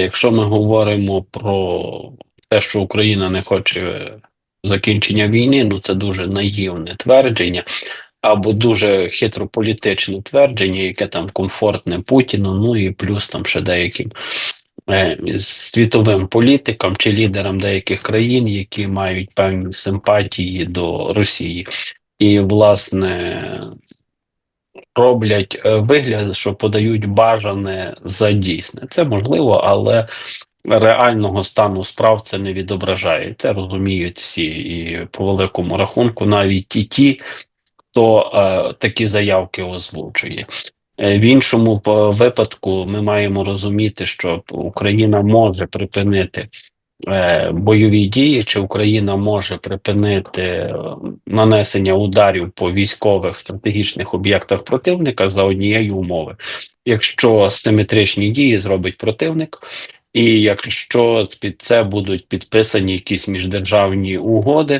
Якщо ми говоримо про те, що Україна не хоче закінчення війни, ну це дуже наївне твердження, або дуже хитрополітичне твердження, яке там комфортне Путіну, ну і плюс там ще деяким е, світовим політикам чи лідерам деяких країн, які мають певні симпатії до Росії. І, власне, роблять е, вигляд, що подають бажане за дійсне. Це можливо, але реального стану справ це не відображає. Це розуміють всі, і по великому рахунку, навіть і ті, хто е, такі заявки озвучує. Е, В іншому випадку ми маємо розуміти, що Україна може припинити е, бойові дії, чи Україна може припинити е, нанесення ударів по військових стратегічних об'єктах противника за однієї умови. Якщо симетричні дії зробить противник, і якщо під це будуть підписані якісь міждержавні угоди,